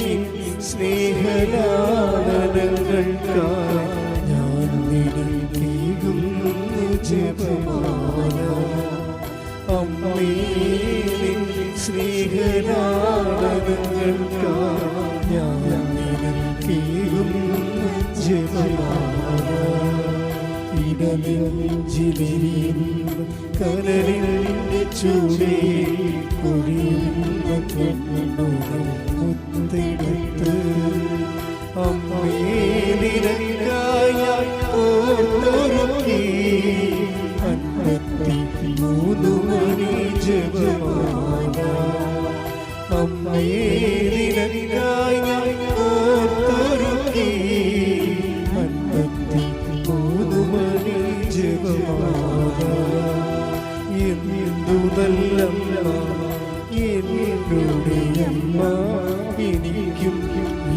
നിൻ സ്നേഹലാളനങ്ങൾക്കായി ഞാൻ നിനക്കേകുന്നു ജപമാല അമ്മേ നിൻ ഇടനെഞ്ചിലെരിയും കനലിന്റെ ചൂടേ കൊഴിയുന്ന കണ്ണുകൾ മുത്തെടുത്ത് അമ്മേ നിനക്കായി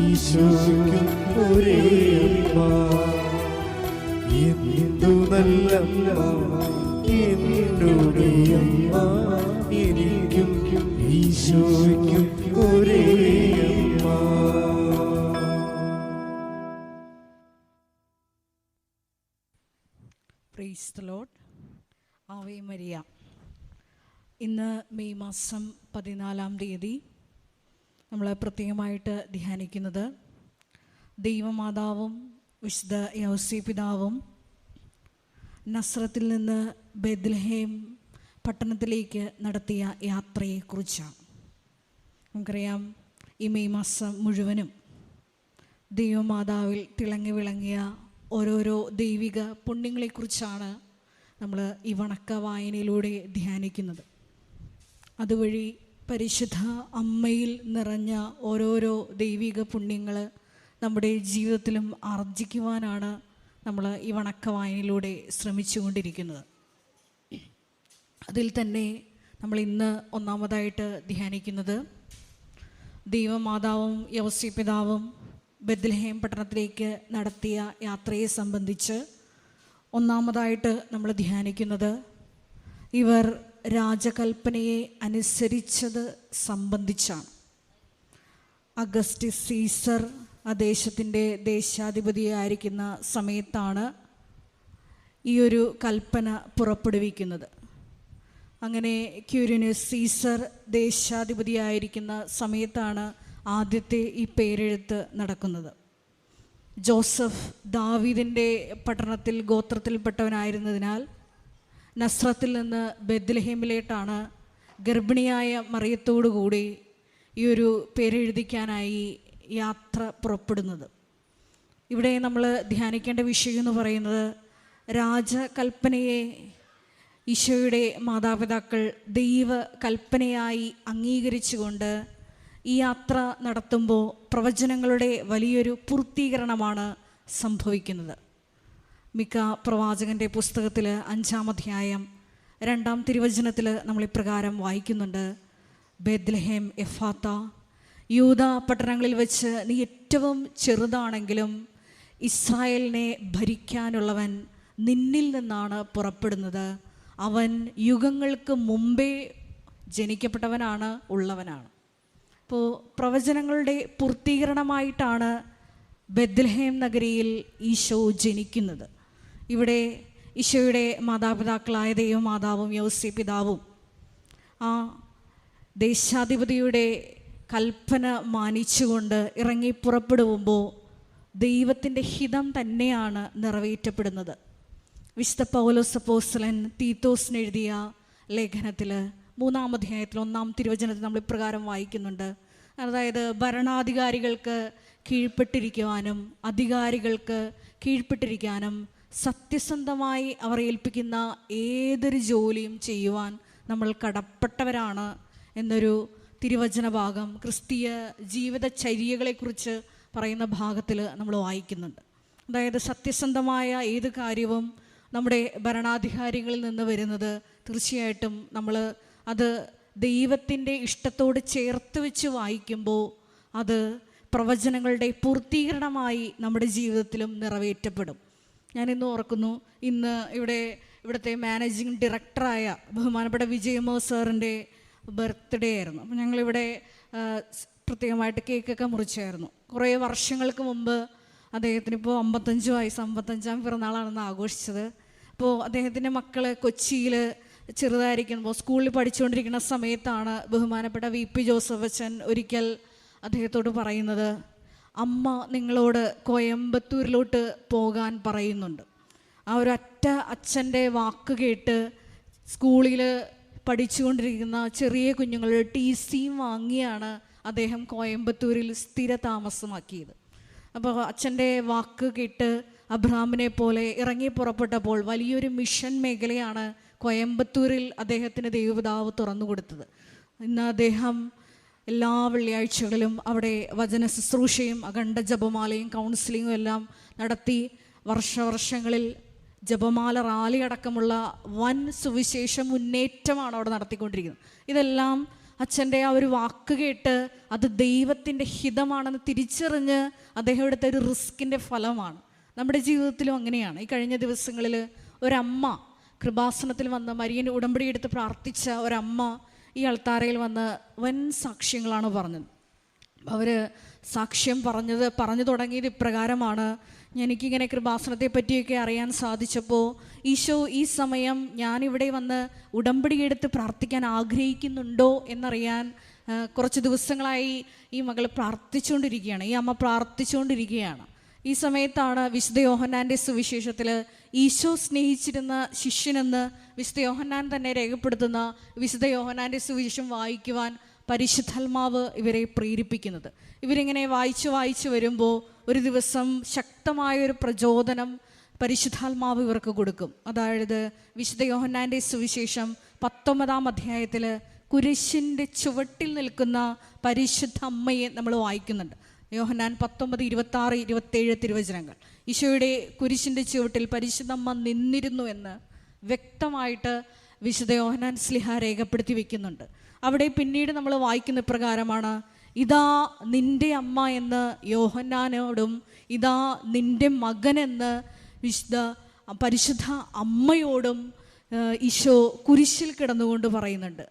ഈശോയ്ക്കും ഒരേ എന്തു അമ്മ എനിക്കും ഈശോയ്ക്കും ഒരേ ഇന്ന് മെയ് മാസം പതിനാലാം തീയതി നമ്മൾ പ്രത്യേകമായിട്ട് ധ്യാനിക്കുന്നത് ദൈവമാതാവും വിശുദ്ധ യൗസി പിതാവും നസ്രത്തിൽ നിന്ന് ബെദ്ലഹേം പട്ടണത്തിലേക്ക് നടത്തിയ യാത്രയെക്കുറിച്ചാണ്. നമുക്കറിയാം ഈ മെയ് മാസം മുഴുവനും ദൈവമാതാവിൽ തിളങ്ങി വിളങ്ങിയ ഓരോരോ ദൈവിക പുണ്യങ്ങളെക്കുറിച്ചാണ് നമ്മൾ ഈ വണക്ക വായനയിലൂടെ ധ്യാനിക്കുന്നത്. അതുവഴി പരിശുദ്ധ അമ്മയിൽ നിറഞ്ഞ ഓരോരോ ദൈവിക പുണ്യങ്ങൾ നമ്മുടെ ജീവിതത്തിലും ആർജിക്കുവാനാണ് നമ്മൾ ഈ വണക്ക വായനയിലൂടെ ശ്രമിച്ചുകൊണ്ടിരിക്കുന്നത്. അതിൽ തന്നെ നമ്മൾ ഇന്ന് ഒന്നാമതായിട്ട് ധ്യാനിക്കുന്നത് ദൈവമാതാവും യവസി പിതാവും ബദ്ലഹേം പട്ടണത്തിലേക്ക് നടത്തിയ യാത്രയെ സംബന്ധിച്ച് ഒന്നാമതായിട്ട് നമ്മൾ ധ്യാനിക്കുന്നത് ഇവർ രാജകൽപ്പനയെ അനുസരിച്ചത് സംബന്ധിച്ചാണ്. അഗസ്റ്റിസ് സീസർ ആ ദേശത്തിന്റെ ദേശാധിപതിയായിരിക്കുന്ന സമയത്താണ് ഈ ഒരു കൽപ്പന പുറപ്പെടുവിക്കുന്നത്. അങ്ങനെ ക്യൂരിനസ് സീസർ ദേശാധിപതിയായിരിക്കുന്ന സമയത്താണ് ആദ്യത്തെ ഈ പേരെഴുത്ത് നടക്കുന്നത്. ജോസഫ് ദാവീദിന്റെ പട്ടണത്തിൽ ഗോത്രത്തിൽപ്പെട്ടവനായിരുന്നതിനാൽ നസ്രത്തിൽ നിന്ന് ബെദ്ലഹേമിലേട്ടാണ് ഗർഭിണിയായ മറിയത്തോടു കൂടി ഈ ഒരു പേരെഴുതിക്കാനായി യാത്ര പുറപ്പെടുന്നത്. ഇവിടെ നമ്മൾ ധ്യാനിക്കേണ്ട വിഷയം എന്ന് പറയുന്നത് രാജകൽപ്പനയെ ഈശോയുടെ മാതാപിതാക്കൾ ദൈവ കൽപ്പനയായി അംഗീകരിച്ചുകൊണ്ട് ഈ യാത്ര നടത്തുമ്പോൾ പ്രവചനങ്ങളുടെ വലിയൊരു പൂർത്തീകരണമാണ് സംഭവിക്കുന്നത്. മിക്ക പ്രവാചകന്റെ പുസ്തകത്തിൽ അഞ്ചാം അധ്യായം രണ്ടാം തിരുവചനത്തിൽ നമ്മൾ ഇപ്രകാരം വായിക്കുന്നുണ്ട്. ബെദ്ലഹേം എഫാത്ത യൂത പട്ടണങ്ങളിൽ വെച്ച് നീ ഏറ്റവും ചെറുതാണെങ്കിലും ഇസ്രായേലിനെ ഭരിക്കാനുള്ളവൻ നിന്നിൽ നിന്നാണ് പുറപ്പെടുന്നത്. അവൻ യുഗങ്ങൾക്ക് മുമ്പേ ജനിക്കപ്പെട്ടവനാണ് ഉള്ളവനാണ്. അപ്പോൾ പ്രവചനങ്ങളുടെ പൂർത്തീകരണമായിട്ടാണ് ബദ്ലഹേം നഗരിയിൽ ഈശോ ജനിക്കുന്നത്. ഇവിടെ ഈശോയുടെ മാതാപിതാക്കളായ ദൈവമാതാവും യോസി പിതാവും. ആ ദേശാധിപതിയുടെ കൽപ്പന മാനിച്ചുകൊണ്ട് ഇറങ്ങി പുറപ്പെടുമ്പോൾ ദൈവത്തിന്റെ ഹിതം തന്നെയാണ് നിറവേറ്റപ്പെടുന്നത്. വിശുദ്ധ പൗലോസ് അപ്പോസ്തലൻ തീത്തോസിന് എഴുതിയ ലേഖനത്തിൽ മൂന്നാം അധ്യായത്തിൽ ഒന്നാം തിരുവചനത്തിൽ നമ്മൾ ഇപ്രകാരം വായിക്കുന്നുണ്ട്. അതായത് ഭരണാധികാരികൾക്ക് കീഴ്പ്പെട്ടിരിക്കുവാനും അധികാരികൾക്ക് കീഴ്പ്പെട്ടിരിക്കാനും സത്യസന്ധമായി അവർ ഏൽപ്പിക്കുന്ന ഏതൊരു ജോലിയും ചെയ്യുവാൻ നമ്മൾ കടപ്പെട്ടവരാണ് എന്നൊരു തിരുവചന ഭാഗം ക്രിസ്തീയ ജീവിതചര്യകളെക്കുറിച്ച് പറയുന്ന ഭാഗത്തിൽ നമ്മൾ വായിക്കുന്നുണ്ട്. അതായത് സത്യസന്ധമായ ഏത് കാര്യവും നമ്മുടെ ഭരണാധികാരികളിൽ നിന്ന് വരുന്നത് തീർച്ചയായിട്ടും നമ്മൾ അത് ദൈവത്തിന്റെ ഇഷ്ടത്തോട് ചേർത്ത് വെച്ച് വായിക്കുമ്പോൾ അത് പ്രവചനങ്ങളുടെ പൂർത്തീകരണമായി നമ്മുടെ ജീവിതത്തിലും നിറവേറ്റപ്പെടും. ഞാനിന്ന് ഓർക്കുന്നു ഇന്ന് ഇവിടെ ഇവിടുത്തെ മാനേജിങ് ഡയറക്ടറായ ബഹുമാനപ്പെട്ട വിജയമോ സാറിന്റെ ബർത്ത്ഡേ ആയിരുന്നു. അപ്പം ഞങ്ങളിവിടെ പ്രത്യേകമായിട്ട് കേക്കൊക്കെ മുറിച്ചായിരുന്നു. കുറേ വർഷങ്ങൾക്ക് മുമ്പ് അദ്ദേഹത്തിന് ഇപ്പോൾ അമ്പത്തഞ്ച് വയസ്സ് അമ്പത്തഞ്ചാം പിറന്നാളാണെന്ന് ആഘോഷിച്ചത്. അപ്പോൾ അദ്ദേഹത്തിന്റെ മക്കൾ കൊച്ചിയിൽ ചെറുതായിരിക്കുമ്പോൾ സ്കൂളിൽ പഠിച്ചുകൊണ്ടിരിക്കുന്ന സമയത്താണ് ബഹുമാനപ്പെട്ട വി പി ജോസഫ് അച്ഛൻ ഒരിക്കൽ അദ്ദേഹത്തോട് പറയുന്നത് അമ്മ നിങ്ങളോട് കോയമ്പത്തൂരിലോട്ട് പോകാൻ പറയുന്നുണ്ട്. ആ ഒരു അറ്റ അച്ഛന്റെ വാക്ക് കേട്ട് സ്കൂളിൽ പഠിച്ചുകൊണ്ടിരിക്കുന്ന ചെറിയ കുഞ്ഞുങ്ങളുടെ ടി സിയും വാങ്ങിയാണ് അദ്ദേഹം കോയമ്പത്തൂരിൽ സ്ഥിര താമസമാക്കിയത് അപ്പോൾ അച്ഛന്റെ വാക്ക് കേട്ട് അബ്രാമിനെ പോലെ ഇറങ്ങി പുറപ്പെട്ടപ്പോൾ വലിയൊരു മിഷൻ മേഖലയാണ് കോയമ്പത്തൂരിൽ അദ്ദേഹത്തിന് ദൈവപിതാവ് തുറന്നു കൊടുത്തത്. ഇന്ന് അദ്ദേഹം എല്ലാ വെള്ളിയാഴ്ചകളിലും അവിടെ വചന ശുശ്രൂഷയും അഖണ്ഡ ജപമാലയും കൗൺസിലിങ്ങും എല്ലാം നടത്തി വർഷവർഷങ്ങളിൽ ജപമാല റാലി അടക്കമുള്ള വൻ സുവിശേഷ മുന്നേറ്റമാണ് അവിടെ നടത്തിക്കൊണ്ടിരിക്കുന്നത്. ഇതെല്ലാം അച്ഛന്റെ ആ ഒരു വാക്ക് കേട്ട് അത് ദൈവത്തിന്റെ ഹിതമാണെന്ന് തിരിച്ചറിഞ്ഞ് അദ്ദേഹം എടുത്ത ഒരു റിസ്കിന്റെ ഫലമാണ്. നമ്മുടെ ജീവിതത്തിലും അങ്ങനെയാണ്. ഈ കഴിഞ്ഞ ദിവസങ്ങളിൽ ഒരമ്മ കൃപാസനത്തിൽ വന്ന മരിയന്റെ ഉടമ്പടി എടുത്ത് പ്രാർത്ഥിച്ച ഒരമ്മ ഈ അൾത്താരയിൽ വന്ന് വൻ സാക്ഷ്യങ്ങളാണ് പറഞ്ഞത്. അവർ സാക്ഷ്യം പറഞ്ഞത് പറഞ്ഞു തുടങ്ങിയത് ഇപ്രകാരമാണ്. എനിക്കിങ്ങനെ കൃപാസനത്തെ പറ്റിയൊക്കെ അറിയാൻ സാധിച്ചപ്പോൾ ഈശോ ഈ സമയം ഞാനിവിടെ വന്ന് ഉടമ്പടി എടുത്ത് പ്രാർത്ഥിക്കാൻ ആഗ്രഹിക്കുന്നുണ്ടോ എന്നറിയാൻ കുറച്ച് ദിവസങ്ങളായി ഈ മകൾ പ്രാർത്ഥിച്ചുകൊണ്ടിരിക്കുകയാണ്. ഈ അമ്മ പ്രാർത്ഥിച്ചുകൊണ്ടിരിക്കുകയാണ്. ഈ സമയത്താണ് വിശുദ്ധ യോഹന്നാന്റെ സുവിശേഷത്തിൽ ഈശോ സ്നേഹിച്ചിരുന്ന ശിഷ്യനെന്ന് വിശുദ്ധ യോഹന്നാൻ തന്നെ രേഖപ്പെടുത്തുന്ന വിശുദ്ധ യോഹന്നാന്റെ സുവിശേഷം വായിക്കുവാൻ പരിശുദ്ധാത്മാവ് ഇവരെ പ്രേരിപ്പിക്കുന്നത്. ഇവരിങ്ങനെ വായിച്ച് വായിച്ച് വരുമ്പോൾ ഒരു ദിവസം ശക്തമായൊരു പ്രചോദനം പരിശുദ്ധാത്മാവ് ഇവർക്ക് കൊടുക്കും. അതായത് വിശുദ്ധ യോഹന്നാന്റെ സുവിശേഷം പത്തൊമ്പതാം അധ്യായത്തിൽ കുരിശിന്റെ ചുവട്ടിൽ നിൽക്കുന്ന പരിശുദ്ധ അമ്മയെ നമ്മൾ വായിക്കുന്നുണ്ട്. യോഹന്നാൻ പത്തൊമ്പത് ഇരുപത്തി ആറ് ഇരുപത്തേഴ് തിരുവചനങ്ങൾ. ഈശോയുടെ കുരിശിന്റെ ചുവട്ടിൽ പരിശുദ്ധമ്മ നിന്നിരുന്നു എന്ന് വ്യക്തമായിട്ട് വിശുദ്ധ യോഹനാൻ സ്ലിഹ രേഖപ്പെടുത്തി വെക്കുന്നുണ്ട്. അവിടെ പിന്നീട് നമ്മൾ വായിക്കുന്ന പ്രകാരമാണ് ഇതാ നിന്റെ അമ്മ എന്ന് യോഹന്നാനോടും ഇതാ നിന്റെ മകൻ എന്ന് വിശുദ്ധ പരിശുദ്ധ അമ്മയോടും ഈശോ കുരിശിൽ കിടന്നുകൊണ്ട് പറയുന്നുണ്ട്.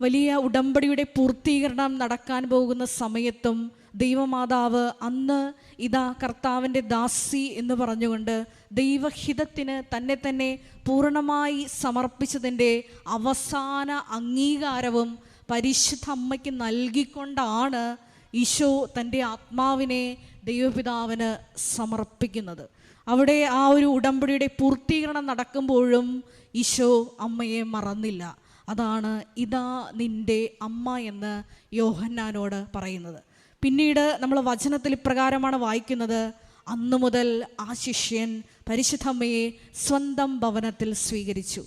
വലിയ ഉടമ്പടിയുടെ പൂർത്തീകരണം നടക്കാൻ പോകുന്ന സമയത്തും ദൈവമാതാവ് അന്ന് ഇതാ കർത്താവിന്റെ ദാസി എന്ന് പറഞ്ഞുകൊണ്ട് ദൈവഹിതത്തിന് തന്നെ തന്നെ പൂർണമായി സമർപ്പിച്ചതിന്റെ അവസാന അംഗീകാരവും പരിശുദ്ധ അമ്മയ്ക്ക് നൽകിക്കൊണ്ടാണ് ഈശോ തന്റെ ആത്മാവിനെ ദൈവപിതാവിന് സമർപ്പിക്കുന്നത്. അവിടെ ആ ഒരു ഉടമ്പടിയുടെ പൂർത്തീകരണം നടക്കുമ്പോഴും ഈശോ അമ്മയെ മറന്നില്ല. അതാണ് ഇതാ നിന്റെ അമ്മ എന്ന് യോഹന്നാനോട് പറയുന്നത്. പിന്നീട് നമ്മൾ വചനത്തിൽ ഇപ്രകാരമാണ് വായിക്കുന്നത്. അന്നു മുതൽ ആ ശിഷ്യൻ പരിശുദ്ധമ്മയെ സ്വന്തം ഭവനത്തിൽ സ്വീകരിച്ചു.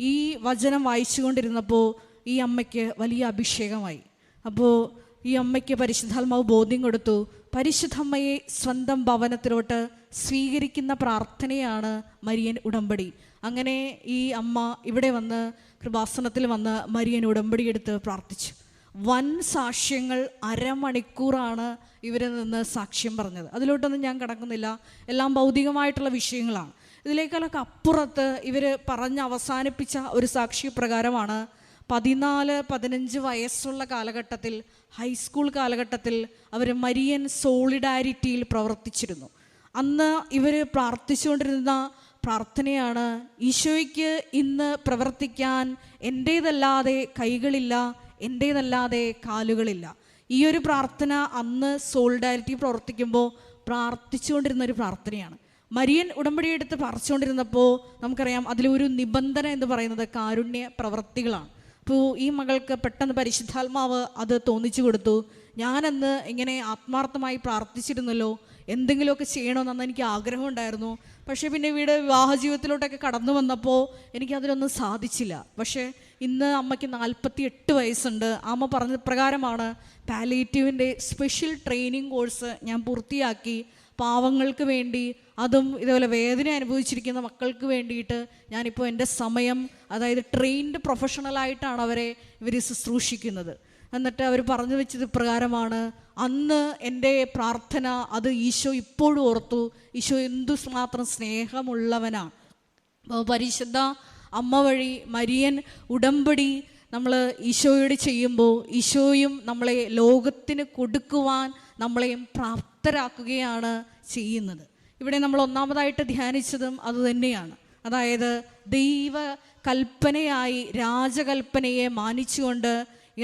ഈ വചനം വായിച്ചുകൊണ്ടിരുന്നപ്പോൾ ഈ അമ്മയ്ക്ക് വലിയ അഭിഷേകമായി. അപ്പോൾ ഈ അമ്മയ്ക്ക് പരിശുദ്ധാത്മാവ് ബോധ്യം കൊടുത്തു. പരിശുദ്ധമ്മയെ സ്വന്തം ഭവനത്തിലോട്ട് സ്വീകരിക്കുന്ന പ്രാർത്ഥനയാണ് മരിയൻ ഉടമ്പടി. അങ്ങനെ ഈ അമ്മ ഇവിടെ വന്ന് കൃപാസനത്തിൽ വന്ന് മരിയൻ ഉടമ്പടി എടുത്ത് പ്രാർത്ഥിച്ചു. വൻ സാക്ഷ്യങ്ങൾ അരമണിക്കൂറാണ് ഇവരിൽ നിന്ന് സാക്ഷ്യം പറഞ്ഞത്. അതിലോട്ടൊന്നും ഞാൻ കിടക്കുന്നില്ല. എല്ലാം ഭൗതികമായിട്ടുള്ള വിഷയങ്ങളാണ്. ഇതിലേക്കാളൊക്കെ അപ്പുറത്ത് ഇവർ പറഞ്ഞ് അവസാനിപ്പിച്ച ഒരു സാക്ഷി പ്രകാരമാണ് പതിനാല് പതിനഞ്ച് വയസ്സുള്ള കാലഘട്ടത്തിൽ ഹൈസ്കൂൾ കാലഘട്ടത്തിൽ അവർ മരിയൻ സോളിഡാരിറ്റിയിൽ പ്രവർത്തിച്ചിരുന്നു. അന്ന് ഇവർ പ്രാർത്ഥിച്ചുകൊണ്ടിരുന്ന പ്രാർത്ഥനയാണ് ഈശോയ്ക്ക് ഇന്ന് പ്രവർത്തിക്കാൻ എന്റേതല്ലാതെ കൈകളില്ല എന്റേതല്ലാതെ കാലുകളില്ല. ഈ ഒരു പ്രാർത്ഥന അന്ന് സോളിഡാരിറ്റി പ്രവർത്തിക്കുമ്പോൾ പ്രാർത്ഥിച്ചുകൊണ്ടിരുന്ന ഒരു പ്രാർത്ഥനയാണ്. മരിയൻ ഉടമ്പടി എടുത്ത് പറിച്ചുകൊണ്ടിരുന്നപ്പോൾ നമുക്കറിയാം അതിലൊരു നിബന്ധന എന്ന് പറയുന്നത് കാരുണ്യ പ്രവൃത്തികളാണ് അപ്പോൾ ഈ മകൾക്ക് പെട്ടെന്ന് പരിശുദ്ധാത്മാവ് അത് തോന്നിച്ചു കൊടുത്തു. ഞാനന്ന് ഇങ്ങനെ ആത്മാർത്ഥമായി പ്രാർത്ഥിച്ചിരുന്നല്ലോ എന്തെങ്കിലുമൊക്കെ ചെയ്യണമെന്ന് എനിക്ക് ആഗ്രഹമുണ്ടായിരുന്നു. പക്ഷേ പിന്നെ വീട് വിവാഹ ജീവിതത്തിലോട്ടൊക്കെ കടന്നു വന്നപ്പോൾ എനിക്ക് അതിലൊന്നും സാധിച്ചില്ല. പക്ഷേ ഇന്ന് അമ്മയ്ക്ക് നാൽപ്പത്തി എട്ട് വയസ്സുണ്ട്. അമ്മ പറഞ്ഞ പ്രകാരമാണ് പാലേറ്റീവിന്റെ സ്പെഷ്യൽ ട്രെയിനിങ് കോഴ്സ് ഞാൻ പൂർത്തിയാക്കി. പാവങ്ങൾക്ക് വേണ്ടി അതും ഇതുപോലെ വേദന അനുഭവിച്ചിരിക്കുന്ന മക്കൾക്ക് വേണ്ടിയിട്ട് ഞാനിപ്പോൾ എന്റെ സമയം അതായത് ട്രെയിൻഡ് പ്രൊഫഷണലായിട്ടാണ് അവരെ ഇവർ ശുശ്രൂഷിക്കുന്നത്. എന്നിട്ട് അവർ പറഞ്ഞു വെച്ചത് പ്രകാരമാണ് അന്ന് എന്റെ പ്രാർത്ഥന അത് ഈശോ ഇപ്പോഴും ഓർത്തു. ഈശോ എന്തു മാത്രം സ്നേഹമുള്ളവനാണ് പരിശുദ്ധ അമ്മ വഴി മരിയൻ ഉടമ്പടി നമ്മൾ ഈശോയോട് ചെയ്യുമ്പോൾ ഈശോയും നമ്മളെ ലോകത്തിന് കൊടുക്കുവാൻ നമ്മളെയും പ്രാപ്തരാക്കുകയാണ് ചെയ്യുന്നത്. ഇവിടെ നമ്മൾ ഒന്നാമതായിട്ട് ധ്യാനിച്ചതും അതുതന്നെയാണ് അതായത് ദൈവ കൽപ്പനയായി രാജകൽപ്പനയെ മാനിച്ചുകൊണ്ട്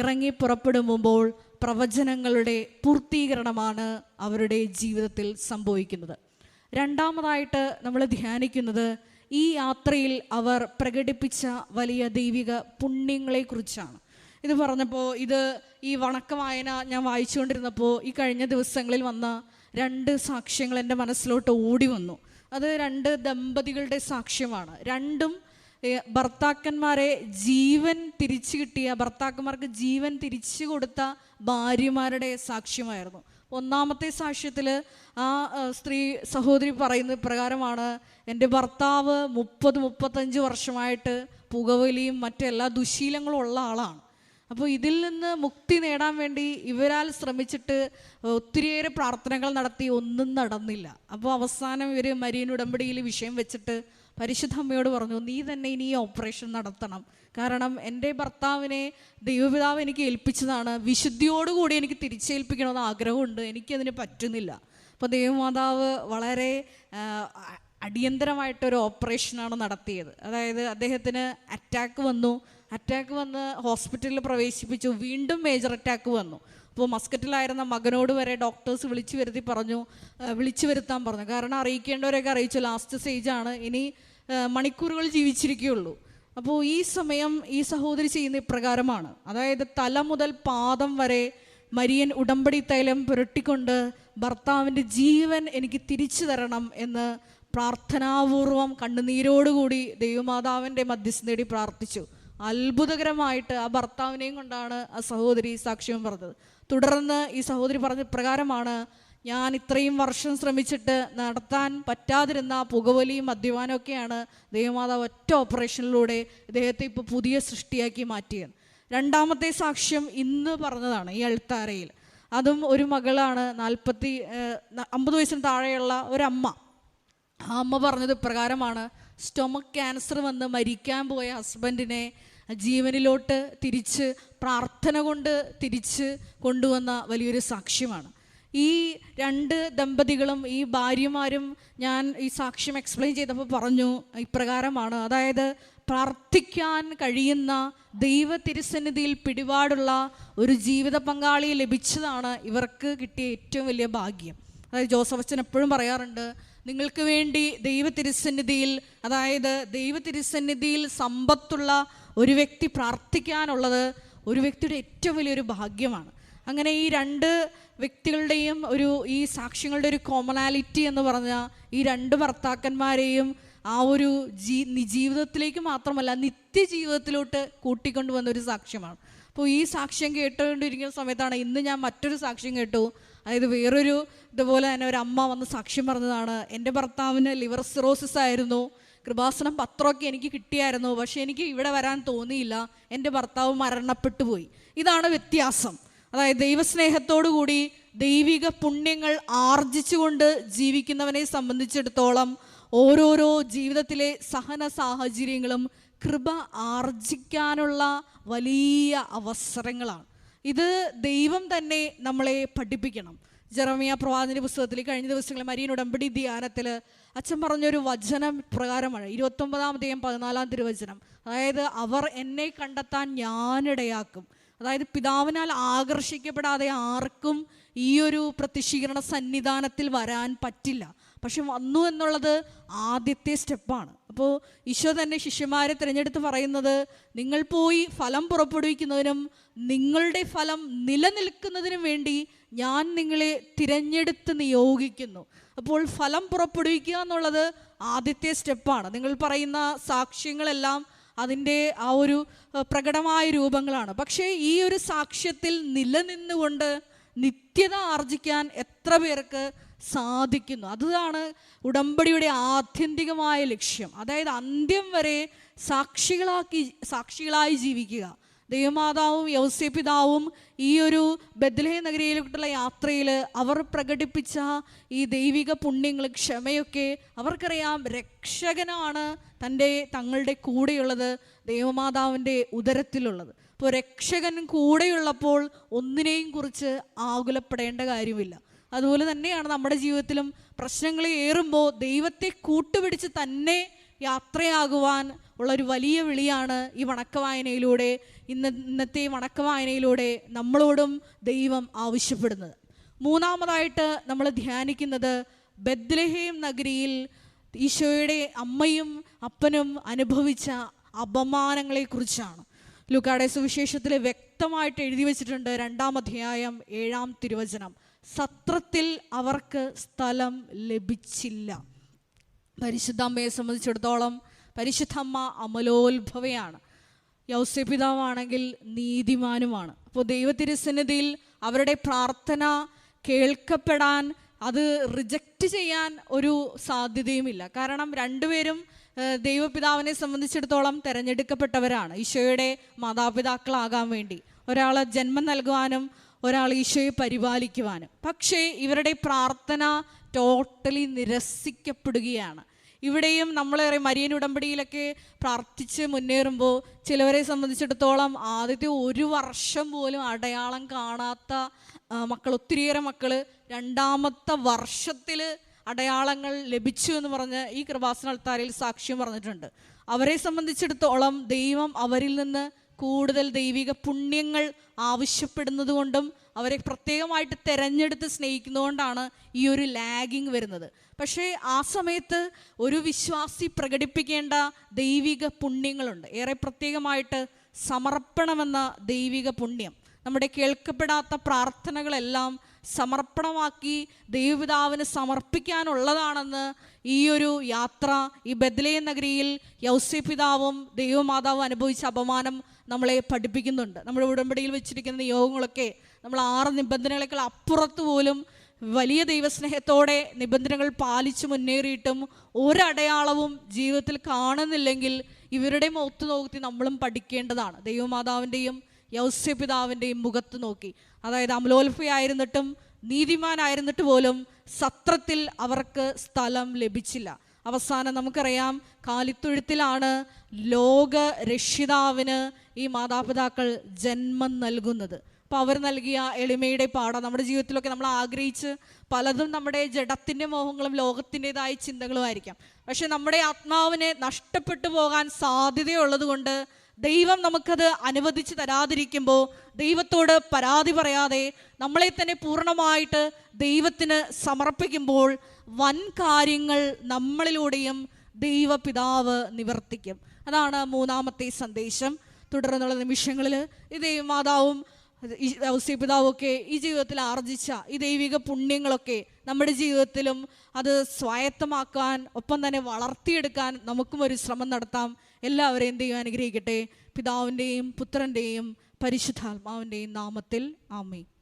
ഇറങ്ങി പുറപ്പെടുമ്പോൾ പ്രവചനങ്ങളുടെ പൂർത്തീകരണമാണ് അവരുടെ ജീവിതത്തിൽ സംഭവിക്കുന്നത്. രണ്ടാമതായിട്ട് നമ്മൾ ധ്യാനിക്കുന്നത് ഈ യാത്രയിൽ അവർ പ്രകടിപ്പിച്ച വലിയ ദൈവിക പുണ്യങ്ങളെക്കുറിച്ചാണ്. ഇത് പറഞ്ഞപ്പോൾ ഇത് ഈ വണക്ക വായന ഞാൻ വായിച്ചുകൊണ്ടിരുന്നപ്പോൾ ഈ കഴിഞ്ഞ ദിവസങ്ങളിൽ വന്ന രണ്ട് സാക്ഷ്യങ്ങൾ എന്റെ മനസ്സിലോട്ട് ഓടി വന്നു. അത് രണ്ട് ദമ്പതികളുടെ സാക്ഷ്യമാണ്. രണ്ടും ഭർത്താക്കന്മാരെ ജീവൻ തിരിച്ചു കിട്ടിയ ഭർത്താക്കന്മാർക്ക് ജീവൻ തിരിച്ചു കൊടുത്ത ഭാര്യമാരുടെ സാക്ഷ്യമായിരുന്നു. ഒന്നാമത്തെ സാക്ഷ്യത്തിൽ ആ സ്ത്രീ സഹോദരി പറയുന്ന പ്രകാരമാണ് എന്റെ ഭർത്താവ് മുപ്പത് മുപ്പത്തഞ്ച് വർഷമായിട്ട് പുകവലിയും മറ്റെല്ലാ ദുശീലങ്ങളും ഉള്ള ആളാണ്. അപ്പോൾ ഇതിൽ നിന്ന് മുക്തി നേടാൻ വേണ്ടി ഇവരാൽ ശ്രമിച്ചിട്ട് ഒത്തിരിയേറെ പ്രാർത്ഥനകൾ നടത്തി ഒന്നും നടന്നില്ല. അപ്പോൾ അവസാനം ഇവർ മരിയൻ ഉടമ്പടിയിൽ വിഷയം വെച്ചിട്ട് പരിശുദ്ധ അമ്മയോട് പറഞ്ഞു നീ തന്നെ ഇനി ഈ ഓപ്പറേഷൻ നടത്തണം. കാരണം എന്റെ ഭർത്താവിനെ ദൈവപിതാവ് എനിക്ക് ഏൽപ്പിച്ചതാണ്. വിശുദ്ധിയോടുകൂടി എനിക്ക് തിരിച്ചേൽപ്പിക്കണമെന്ന് ആഗ്രഹമുണ്ട്. എനിക്കതിന് പറ്റുന്നില്ല. അപ്പോൾ ദൈവമാതാവ് വളരെ അടിയന്തരമായിട്ടൊരു ഓപ്പറേഷനാണ് നടത്തിയത്. അതായത് അദ്ദേഹത്തിന് അറ്റാക്ക് വന്നു. അറ്റാക്ക് വന്ന് ഹോസ്പിറ്റലിൽ പ്രവേശിപ്പിച്ചു. വീണ്ടും മേജർ അറ്റാക്ക് വന്നു. അപ്പോൾ മസ്കറ്റിലായിരുന്ന മകനോട് വരെ ഡോക്ടേഴ്സ് വിളിച്ചു വരുത്തി പറഞ്ഞു വിളിച്ചു വരുത്താൻ പറഞ്ഞു. കാരണം അറിയിക്കേണ്ടവരെയൊക്കെ അറിയിച്ചു ലാസ്റ്റ് സ്റ്റേജാണ് ഇനി മണിക്കൂറുകൾ ജീവിച്ചിരിക്കുകയുള്ളൂ. അപ്പോൾ ഈ സമയം ഈ സഹോദരി ചെയ്യുന്ന ഇപ്രകാരമാണ്. അതായത് തല മുതൽ പാദം വരെ മരിയൻ ഉടമ്പടി തൈലം പുരട്ടിക്കൊണ്ട് ഭർത്താവിന്റെ ജീവൻ എനിക്ക് തിരിച്ചു തരണം എന്ന് പ്രാർത്ഥനാപൂർവം കണ്ണുനീരോടുകൂടി ദൈവമാതാവിന്റെ മധ്യസ്ഥ നേടി പ്രാർത്ഥിച്ചു. അത്ഭുതകരമായിട്ട് ആ ഭർത്താവിനെയും കൊണ്ടാണ് ആ സഹോദരി സാക്ഷ്യം പറഞ്ഞത്. തുടർന്ന് ഈ സഹോദരി പറഞ്ഞ പ്രകാരമാണ് ഞാൻ ഇത്രയും വർഷം ശ്രമിച്ചിട്ട് നടത്താൻ പറ്റാതിരുന്ന പുകവലിയും മദ്യപാനവും ഒക്കെയാണ് ദൈവമാതാവ് ഒറ്റ ഓപ്പറേഷനിലൂടെ ഇദ്ദേഹത്തെ ഇപ്പോൾ പുതിയ സൃഷ്ടിയാക്കി മാറ്റിയത്. രണ്ടാമത്തെ സാക്ഷ്യം ഇന്ന് പറഞ്ഞതാണ് ഈ അൾത്താരയിൽ. അതും ഒരു മകളാണ് നാൽപ്പത്തി അമ്പത് വയസ്സിന് താഴെയുള്ള ഒരമ്മ. ആ അമ്മ പറഞ്ഞത് ഇപ്രകാരമാണ് സ്റ്റൊമക് ക്യാൻസർ വന്ന് മരിക്കാൻ പോയ ഹസ്ബൻഡിനെ ജീവനിലോട്ട് തിരിച്ച് പ്രാർത്ഥന കൊണ്ട് തിരിച്ച് കൊണ്ടുവന്ന വലിയൊരു സാക്ഷ്യമാണ്. ഈ രണ്ട് ദമ്പതികളും ഈ ഭാര്യമാരും ഞാൻ ഈ സാക്ഷ്യം എക്സ്പ്ലെയിൻ ചെയ്തപ്പോൾ പറഞ്ഞു ഇപ്രകാരമാണ്. അതായത് പ്രാർത്ഥിക്കാൻ കഴിയുന്ന ദൈവ തിരുസന്നിധിയിൽ പിടിപാടുള്ള ഒരു ജീവിത പങ്കാളിയെ ലഭിച്ചതാണ് ഇവർക്ക് കിട്ടിയ ഏറ്റവും വലിയ ഭാഗ്യം. അതായത് ജോസഫ് അച്ഛൻ എപ്പോഴും പറയാറുണ്ട് നിങ്ങൾക്ക് വേണ്ടി ദൈവ തിരുസന്നിധിയിൽ അതായത് ദൈവ തിരുസന്നിധിയിൽ സമ്പത്തുള്ള ഒരു വ്യക്തി പ്രാർത്ഥിക്കാനുള്ളത് ഒരു വ്യക്തിയുടെ ഏറ്റവും വലിയൊരു ഭാഗ്യമാണ്. അങ്ങനെ ഈ രണ്ട് വ്യക്തികളുടെയും ഒരു ഈ സാക്ഷ്യങ്ങളുടെ ഒരു കോമണാലിറ്റി എന്ന് പറഞ്ഞാൽ ഈ രണ്ട് ഭർത്താക്കന്മാരെയും ആ ഒരു ജീ ജീവിതത്തിലേക്ക് മാത്രമല്ല നിത്യജീവിതത്തിലോട്ട് കൂട്ടിക്കൊണ്ടുവന്ന ഒരു സാക്ഷ്യമാണ്. അപ്പോൾ ഈ സാക്ഷ്യം കേട്ടുകൊണ്ടിരിക്കുന്ന സമയത്താണ് ഇന്ന് ഞാൻ മറ്റൊരു സാക്ഷ്യം കേട്ടു. അതായത് വേറൊരു ഇതുപോലെ തന്നെ ഒരു അമ്മ വന്ന് സാക്ഷ്യം പറഞ്ഞതാണ് എന്റെ ഭർത്താവിന് ലിവർ സിറോസിസ് ആയിരുന്നു. കൃപാസനം പത്രമൊക്കെ എനിക്ക് കിട്ടിയായിരുന്നു. പക്ഷേ എനിക്ക് ഇവിടെ വരാൻ തോന്നിയില്ല. എന്റെ ഭർത്താവ് മരണപ്പെട്ടു പോയി. ഇതാണ് വ്യത്യാസം. അതായത് ദൈവസ്നേഹത്തോടു കൂടി ദൈവിക പുണ്യങ്ങൾ ആർജിച്ചുകൊണ്ട് ജീവിക്കുന്നവനെ സംബന്ധിച്ചിടത്തോളം ഓരോരോ ജീവിതത്തിലെ സഹന സാഹചര്യങ്ങളും കൃപ ആർജിക്കാനുള്ള വലിയ അവസരങ്ങളാണ്. ഇത് ദൈവം തന്നെ നമ്മളെ പഠിപ്പിക്കണം. ജെറമിയ പ്രവാചന പുസ്തകത്തിൽ കഴിഞ്ഞ ദിവസങ്ങളിൽ മരിയൻ ഉടമ്പടി ധ്യാനത്തിൽ അച്ഛൻ പറഞ്ഞൊരു വചനം പ്രകാരമാണ്. ഇരുപത്തൊമ്പതാമത്തെയും പതിനാലാം തിരുവചനം. അതായത് അവർ എന്നെ കണ്ടെത്താൻ ഞാനിടയാക്കും. അതായത് പിതാവിനാൽ ആകർഷിക്കപ്പെടാതെ ആർക്കും ഈ ഒരു പ്രത്യക്ഷീകരണ സന്നിധാനത്തിൽ വരാൻ പറ്റില്ല. പക്ഷെ വന്നു എന്നുള്ളത് ആദ്യത്തെ സ്റ്റെപ്പാണ്. അപ്പോൾ ഈശോ തന്നെ ശിഷ്യന്മാരെ തിരഞ്ഞെടുത്ത് പറയുന്നത് നിങ്ങൾ പോയി ഫലം പുറപ്പെടുവിക്കുന്നതിനും നിങ്ങളുടെ ഫലം നിലനിൽക്കുന്നതിനും വേണ്ടി ഞാൻ നിങ്ങളെ തിരഞ്ഞെടുത്ത് നിയോഗിക്കുന്നു. അപ്പോൾ ഫലം പുറപ്പെടുവിക്കുക എന്നുള്ളത് ആദ്യത്തെ സ്റ്റെപ്പാണ്. നിങ്ങൾ പറയുന്ന സാക്ഷ്യങ്ങളെല്ലാം അതിന്റെ ആ ഒരു പ്രകടമായ രൂപങ്ങളാണ്. പക്ഷേ ഈ ഒരു സാക്ഷ്യത്തിൽ നിലനിന്നുകൊണ്ട് നിത്യത ആർജിക്കാൻ എത്ര പേർക്ക് സാധിക്കുന്നു. അതാണ് ഉടമ്പടിയുടെ ആത്യന്തികമായ ലക്ഷ്യം. അതായത് അന്ത്യം വരെ സാക്ഷികളാക്കി സാക്ഷികളായി ജീവിക്കുക. ദൈവമാതാവും യൗസ്യപിതാവും ഈ ഒരു ബദ്ലഹേ നഗരിയിലോട്ടുള്ള യാത്രയിൽ അവർ പ്രകടിപ്പിച്ച ഈ ദൈവിക പുണ്യങ്ങൾ ക്ഷമയൊക്കെ അവർക്കറിയാം. രക്ഷകനാണ് തന്റെ തങ്ങളുടെ കൂടെയുള്ളത് ദൈവമാതാവിന്റെ ഉദരത്തിലുള്ളത്. അപ്പോൾ രക്ഷകൻ കൂടെയുള്ളപ്പോൾ ഒന്നിനെയും കുറിച്ച് ആകുലപ്പെടേണ്ട കാര്യമില്ല. അതുപോലെ തന്നെയാണ് നമ്മുടെ ജീവിതത്തിലും പ്രശ്നങ്ങൾ ഏറുമ്പോൾ ദൈവത്തെ കൂട്ടുപിടിച്ച് തന്നെ യാത്രയാകുവാൻ ഉള്ളൊരു വലിയ വിളിയാണ് ഈ വണക്കവായനയിലൂടെ ഇന്ന് ഇന്നത്തെ ഈ വണക്കവായനയിലൂടെ നമ്മളോടും ദൈവം ആവശ്യപ്പെടുന്നത്. മൂന്നാമതായിട്ട് നമ്മൾ ധ്യാനിക്കുന്നത് ബദ്ലഹേം നഗരിയിൽ ഈശോയുടെ അമ്മയും അപ്പനും അനുഭവിച്ച അപമാനങ്ങളെക്കുറിച്ചാണ്. ലുക്കാടേ സുവിശേഷത്തിൽ വ്യക്തമായിട്ട് എഴുതി വച്ചിട്ടുണ്ട് രണ്ടാം അധ്യായം ഏഴാം തിരുവചനം. സത്രത്തിൽ അവർക്ക് സ്ഥലം ലഭിച്ചില്ല. പരിശുദ്ധ അമ്മയെ സംബന്ധിച്ചിടത്തോളം പരിശുദ്ധമ്മ അമലോത്ഭവയാണ്. യൗസ്യപിതാവാണെങ്കിൽ നീതിമാനുമാണ്. അപ്പോൾ ദൈവത്തിരുസന്നിധിയിൽ അവരുടെ പ്രാർത്ഥന കേൾക്കപ്പെടാൻ അത് റിജക്റ്റ് ചെയ്യാൻ ഒരു സാധ്യതയുമില്ല. കാരണം രണ്ടുപേരും ദൈവപിതാവിനെ സംബന്ധിച്ചിടത്തോളം തിരഞ്ഞെടുക്കപ്പെട്ടവരാണ്. ഈശോയുടെ മാതാപിതാക്കളാകാൻ വേണ്ടി. ഒരാളെ ജന്മം നൽകുവാനും ഒരാൾ ഈശോയെ പരിപാലിക്കുവാനും. പക്ഷേ ഇവരുടെ പ്രാർത്ഥന ടോട്ടലി നിരസിക്കപ്പെടുകയാണ്. ഇവിടെയും നമ്മളേറെ മരിയൻ ഉടമ്പടിയിലൊക്കെ പ്രാർത്ഥിച്ച് മുന്നേറുമ്പോൾ ചിലവരെ സംബന്ധിച്ചിടത്തോളം ആദ്യത്തെ ഒരു വർഷം പോലും അടയാളം കാണാത്ത മക്കൾ ഒത്തിരിയേറെ മക്കൾ രണ്ടാമത്തെ വർഷത്തിൽ അടയാളങ്ങൾ ലഭിച്ചു എന്ന് പറഞ്ഞ് ഈ കൃപാസന അൾത്താരയിൽ സാക്ഷ്യം പറഞ്ഞിട്ടുണ്ട്. അവരെ സംബന്ധിച്ചിടത്തോളം ദൈവം അവരിൽ നിന്ന് കൂടുതൽ ദൈവിക പുണ്യങ്ങൾ ആവശ്യപ്പെടുന്നത് കൊണ്ടും അവരെ പ്രത്യേകമായിട്ട് തിരഞ്ഞെടുത്ത് സ്നേഹിക്കുന്നതുകൊണ്ടാണ് ഈ ഒരു ലാഗിങ് വരുന്നത്. പക്ഷേ ആ സമയത്ത് ഒരു വിശ്വാസി പ്രകടിപ്പിക്കേണ്ട ദൈവിക പുണ്യങ്ങളുണ്ട്. ഏറെ പ്രത്യേകമായിട്ട് സമർപ്പണമെന്ന ദൈവിക പുണ്യം. നമ്മുടെ കേൾക്കപ്പെടാത്ത പ്രാർത്ഥനകളെല്ലാം സമർപ്പണമാക്കി ദൈവപിതാവിന് സമർപ്പിക്കാനുള്ളതാണെന്ന് ഈ ഒരു യാത്ര ഈ ബദലേ നഗരിയിൽ യൗസ്യ പിതാവും ദൈവമാതാവും അനുഭവിച്ച അപമാനം നമ്മളെ പഠിപ്പിക്കുന്നുണ്ട്. നമ്മുടെ ഉടമ്പടിയിൽ വെച്ചിരിക്കുന്ന നിയോഗങ്ങളൊക്കെ നമ്മൾ ആറ് നിബന്ധനകളേക്കാൾ അപ്പുറത്ത് പോലും വലിയ ദൈവസ്നേഹത്തോടെ നിബന്ധനകൾ പാലിച്ചു മുന്നേറിയിട്ടും ഒരടയാളവും ജീവിതത്തിൽ കാണുന്നില്ലെങ്കിൽ ഇവരുടെ മുഖത്ത് നോക്കി നമ്മളും പഠിക്കേണ്ടതാണ്. ദൈവമാതാവിന്റെയും യൗസ്യപിതാവിന്റെയും മുഖത്ത് നോക്കി. അതായത് അമലോൽഫയായിരുന്നിട്ടും നീതിമാനായിരുന്നിട്ട് പോലും സത്രത്തിൽ അവർക്ക് സ്ഥലം ലഭിച്ചില്ല. അവസാനം നമുക്കറിയാം കാലിത്തൊഴുത്തിലാണ് ലോക രക്ഷിതാവിന് ഈ മാതാപിതാക്കൾ ജന്മം നൽകുന്നത്. അപ്പോൾ അവർ നൽകിയ എളിമയുടെ പാഠം നമ്മുടെ ജീവിതത്തിലൊക്കെ നമ്മൾ ആഗ്രഹിച്ച് പലതും നമ്മുടെ ജഡത്തിന്റെ മോഹങ്ങളും ലോകത്തിന്റെതായ ചിന്തകളും ആയിരിക്കാം. പക്ഷെ നമ്മുടെ ആത്മാവിനെ നഷ്ടപ്പെട്ടു പോകാൻ സാധ്യതയുള്ളത് കൊണ്ട് ദൈവം നമുക്കത് അനുവദിച്ച് തരാതിരിക്കുമ്പോൾ ദൈവത്തോട് പരാതി പറയാതെ നമ്മളെ തന്നെ പൂർണമായിട്ട് ദൈവത്തിന് സമർപ്പിക്കുമ്പോൾ വൻ കാര്യങ്ങൾ നമ്മളിലൂടെയും ദൈവപിതാവ് നിവർത്തിക്കും. അതാണ് മൂന്നാമത്തെ സന്ദേശം. തുടർന്നുള്ള നിമിഷങ്ങളിൽ ഈ ദൈവമാതാവും ഈ ഔസ്യപിതാവൊക്കെ ഈ ജീവിതത്തിൽ ആർജിച്ച ഈ ദൈവിക പുണ്യങ്ങളൊക്കെ നമ്മുടെ ജീവിതത്തിലും അത് സ്വായത്തമാക്കാൻ ഒപ്പം തന്നെ വളർത്തിയെടുക്കാൻ നമുക്കും ഒരു ശ്രമം നടത്താം. എല്ലാവരെയും ദൈവം അനുഗ്രഹിക്കട്ടെ. പിതാവിന്റെയും പുത്രന്റെയും പരിശുദ്ധാത്മാവിന്റെയും നാമത്തിൽ ആമേ